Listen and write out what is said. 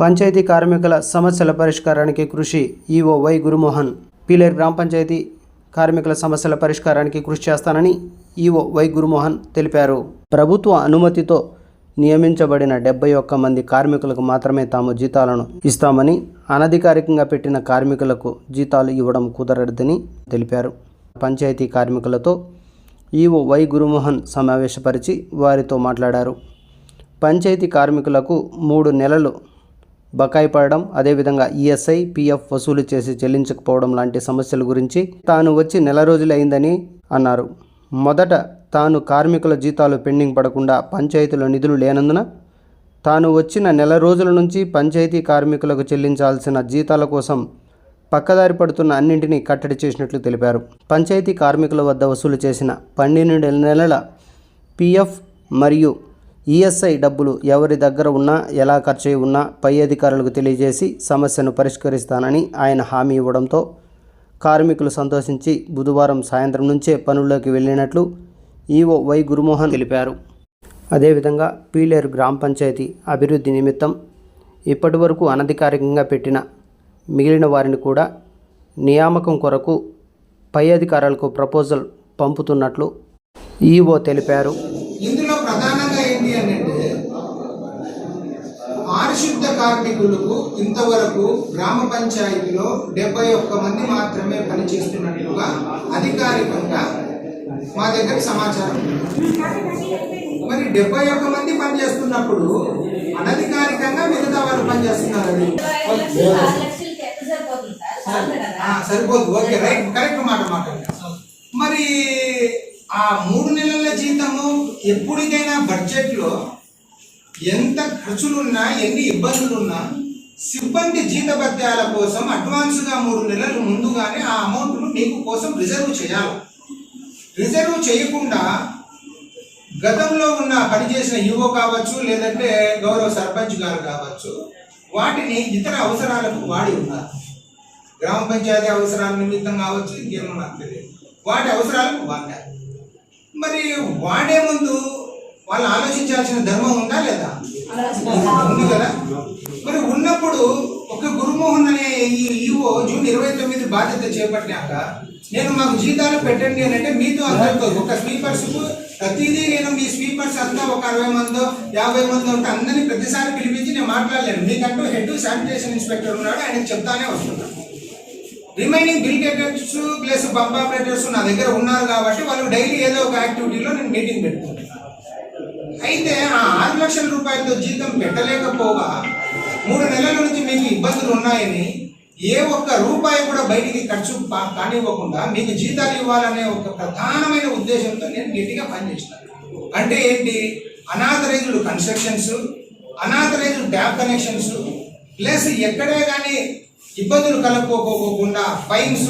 పంచాయతీ కార్మికుల సమస్యల పరిష్కారానికి కృషి ఈఓ వై గురుమోహన్. పీలేరు గ్రామ పంచాయతీ కార్మికుల సమస్యల పరిష్కారానికి కృషి చేస్తానని ఈఓ వై గురుమోహన్ తెలిపారు. ప్రభుత్వ అనుమతితో నియమించబడిన డెబ్బై ఒక్క మంది కార్మికులకు మాత్రమే తాము జీతాలను ఇస్తామని అనధికారికంగా పెట్టిన కార్మికులకు జీతాలు ఇవ్వడం కుదరదని తెలిపారు. పంచాయతీ కార్మికులతో ఈఓ వై గురుమోహన్ సమావేశపరిచి వారితో మాట్లాడారు. పంచాయతీ కార్మికులకు మూడు నెలలు బకాయి పడడం అదేవిధంగా ఈఎస్ఐ పిఎఫ్ వసూలు చేసి చెల్లించకపోవడం లాంటి సమస్యల గురించి తాను వచ్చి నెల రోజులైందని అన్నారు. మొదట తాను కార్మికుల జీతాలు పెండింగ్ పడకుండా పంచాయతీలో నిధులు లేనందున తాను వచ్చిన నెల రోజుల నుంచి పంచాయతీ కార్మికులకు చెల్లించాల్సిన జీతాల కోసం పక్కదారి పడుతున్న అన్నింటినీ కట్టడి చేసినట్లు తెలిపారు. పంచాయతీ కార్మికుల వద్ద వసూలు చేసిన పన్నెండు నెలల పిఎఫ్ మరియు ఈఎస్ఐ డబ్బులు ఎవరి దగ్గర ఉన్నా ఎలా ఖర్చు అయి ఉన్నా పై అధికారులకు తెలియజేసి సమస్యను పరిష్కరిస్తానని ఆయన హామీ ఇవ్వడంతో కార్మికులు సంతోషించి బుధవారం సాయంత్రం నుంచే పనుల్లోకి వెళ్ళినట్లు ఈఓ వై గురుమోహన్ తెలిపారు. అదేవిధంగా పీలేరు గ్రామ పంచాయతీ అభివృద్ధి నిమిత్తం ఇప్పటి వరకు అనధికారికంగా పెట్టిన మిగిలిన వారిని కూడా నియామకం కొరకు పై అధికారులకు ప్రపోజల్ పంపుతున్నట్లు ఈఓ తెలిపారు. ఇందులో కార్మికులకు ఇంతవరకు గ్రామ పంచాయతీలో డెబ్బై ఒక్క మంది మాత్రమే పనిచేస్తున్నట్లుగా అధికారికంగా మా దగ్గర సమాచారం మరి డెబ్బై ఒక్క మంది పనిచేస్తున్నప్పుడు అనధికారికంగా మిగతా వాళ్ళు పనిచేస్తున్నారని సరిపోదు. Okay right. కరెక్ట్ మాట మాట. మరి ఆ మూడు నెలల జీతము ఎప్పటికైనా బడ్జెట్లో ఎంత ఖర్చులున్నా ఎన్ని ఇబ్బందులున్నా సిబ్బంది జీతభత్యాల కోసం అడ్వాన్స్గా మూడు నెలలు ముందుగానే ఆ అమౌంట్ను మీకు కోసం రిజర్వ్ చేయాలి. రిజర్వ్ చేయకుండా గతంలో ఉన్న పనిచేసిన యువ కావచ్చు లేదంటే గౌరవ సర్పంచ్ గారు కావచ్చు వాటిని ఇతర అవసరాలకు వాడి ఉన్నారు. గ్రామ పంచాయతీ అవసరాల నిమిత్తం కావచ్చు ఇంకేమన్నా తెలియదు. వాటి అవసరాలకు వాడారు. మరి వాడే ముందు వాళ్ళు ఆలోచించాల్సిన ధర్మం ఉందా లేదా? ఉంది కదా? మరి ఉన్నప్పుడు ఒక గురుమోహన్ అనే ఈ ఈవో జూన్ ఇరవై తొమ్మిది బాధ్యత చేపట్టినాక నేను మాకు జీతాలు పెట్టండి అని అంటే మీతో అందరితో ఒక స్వీపర్స్ ప్రతిదీ నేను మీ స్వీపర్స్ అంతా ఒక అరవై మందో యాభై మందో ఉంటే అందరినీ ప్రతిసారి పిలిపించి నేను మాట్లాడలేను. మీకంటూ హెడ్ శానిటేషన్ ఇన్స్పెక్టర్ ఉన్నాడు ఆయనకు చెప్తానే వస్తున్నాను remaining bill getters plus pump operators నా దగ్గర ఉన్నారు కాబట్టి వాళ్ళు డైలీ ఏదో ఒక యాక్టివిటీలో నేను మీటింగ్ పెట్టుకుంటాను అయితే ఆ ఆరు లక్షల రూపాయలతో జీతం పెట్టలేకపోగా మూడు నెలల నుంచి మీకు ఇబ్బందులు ఉన్నాయని ఏ ఒక్క రూపాయి కూడా బయటికి ఖర్చు కానివ్వకుండా మీకు జీతాలు ఇవ్వాలనే ఒక ప్రధానమైన ఉద్దేశంతో నేను గట్టిగా పనిచేస్తాను. అంటే ఏంటి? Unauthorised constructions unauthorised tap connections plus ఎక్కడే కానీ ఇబ్బందులు కలగకోకుండా ఫైన్స్